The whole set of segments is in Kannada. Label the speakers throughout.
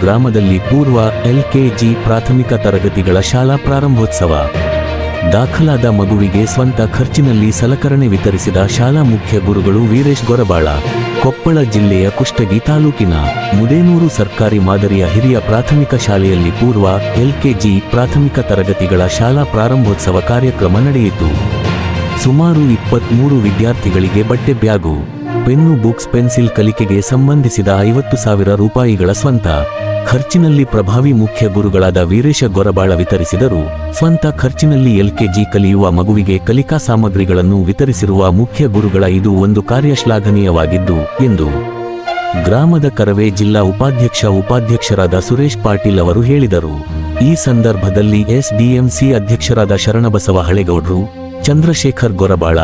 Speaker 1: ಗ್ರಾಮದಲ್ಲಿ ಪೂರ್ವ ಎಲ್ಕೆಜಿ ಪ್ರಾಥಮಿಕ ತರಗತಿಗಳ ಶಾಲಾ ಪ್ರಾರಂಭೋತ್ಸವ. ದಾಖಲಾದ ಮಗುವಿಗೆ ಸ್ವಂತ ಖರ್ಚಿನಲ್ಲಿ ಸಲಕರಣೆ ವಿತರಿಸಿದ ಶಾಲಾ ಮುಖ್ಯ ಗುರುಗಳು ವೀರೇಶ್ ಗೊರಬಾಳ, ಕೊಪ್ಪಳ ಜಿಲ್ಲೆಯ ಕುಷ್ಟಗಿ ತಾಲೂಕಿನ ಮುದೇನೂರು ಸರ್ಕಾರಿ ಮಾದರಿಯ ಹಿರಿಯ ಪ್ರಾಥಮಿಕ ಶಾಲೆಯಲ್ಲಿ ಪೂರ್ವ ಎಲ್ಕೆಜಿ ಪ್ರಾಥಮಿಕ ತರಗತಿಗಳ ಶಾಲಾ ಪ್ರಾರಂಭೋತ್ಸವ ಕಾರ್ಯಕ್ರಮ ನಡೆಯಿತು. ಸುಮಾರು ಇಪ್ಪತ್ಮೂರು ವಿದ್ಯಾರ್ಥಿಗಳಿಗೆ ಬಟ್ಟೆ ಬ್ಯಾಗು, ಪೆನ್ನು, ಬುಕ್ಸ್, ಪೆನ್ಸಿಲ್ ಕಲಿಕೆಗೆ ಸಂಬಂಧಿಸಿದ ಐವತ್ತು ಸಾವಿರ ರೂಪಾಯಿಗಳ ಸ್ವಂತ. ಖರ್ಚಿನಲ್ಲಿ ಪ್ರಭಾವಿ ಮುಖ್ಯ ಗುರುಗಳಾದ ವೀರೇಶ ಗೊರಬಾಳ ವಿತರಿಸಿದರು. ಸ್ವಂತ ಖರ್ಚಿನಲ್ಲಿ ಎಲ್ಕೆಜಿ ಕಲಿಯುವ ಮಗುವಿಗೆ ಕಲಿಕಾ ಸಾಮಗ್ರಿಗಳನ್ನು ವಿತರಿಸಿರುವ ಮುಖ್ಯ ಗುರುಗಳ ಇದು ಒಂದು ಕಾರ್ಯ ಶ್ಲಾಘನೀಯವಾಗಿದ್ದು ಎಂದು ಗ್ರಾಮದ ಕರವೇ ಜಿಲ್ಲಾ ಉಪಾಧ್ಯಕ್ಷ ಉಪಾಧ್ಯಕ್ಷರಾದ ಸುರೇಶ್ ಪಾಟೀಲ್ ಅವರು ಹೇಳಿದರು. ಈ ಸಂದರ್ಭದಲ್ಲಿ ಎಸ್ಡಿಎಂಸಿ ಅಧ್ಯಕ್ಷರಾದ ಶರಣಬಸವ ಹಳೆಗೌಡ್ರು ಚಂದ್ರಶೇಖರ್ ಗೊರಬಾಳ,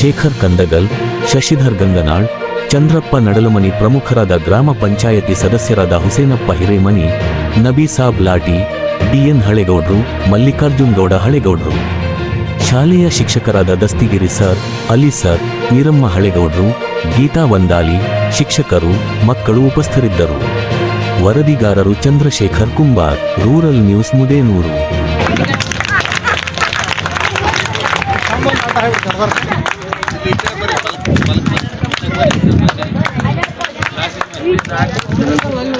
Speaker 1: ಶೇಖರ್ ಕಂದಗಲ್, ಶಶಿಧರ್ ಗಂಗನಾಳ್, ಚಂದ್ರಪ್ಪ ನಡಲಮನಿ ಪ್ರಮುಖರಾದ ಗ್ರಾಮ ಪಂಚಾಯತಿ ಸದಸ್ಯರಾದ ಹುಸೇನಪ್ಪ ಹಿರೇಮನಿ ನಬೀಸಾಬ್ ಲಾಟಿ ಡಿಎನ್ ಹಳೆಗೌಡ್ರು, ಮಲ್ಲಿಕಾರ್ಜುನ್ ಗೌಡ ಹಳೆಗೌಡ್ರು. ಶಾಲೆಯ ಶಿಕ್ಷಕರಾದ ದಸ್ತಿಗಿರಿ ಸರ್, ಅಲಿ ಸರ್, ಈರಮ್ಮ ಹಳೆಗೌಡ್ರು, ಗೀತಾ ವಂದಾಲಿ, ಶಿಕ್ಷಕರು, ಮಕ್ಕಳು ಉಪಸ್ಥರಿದ್ದರು. ವರದಿಗಾರರು Chandrashekar Kumbar, rural news Mudenuru. Thank.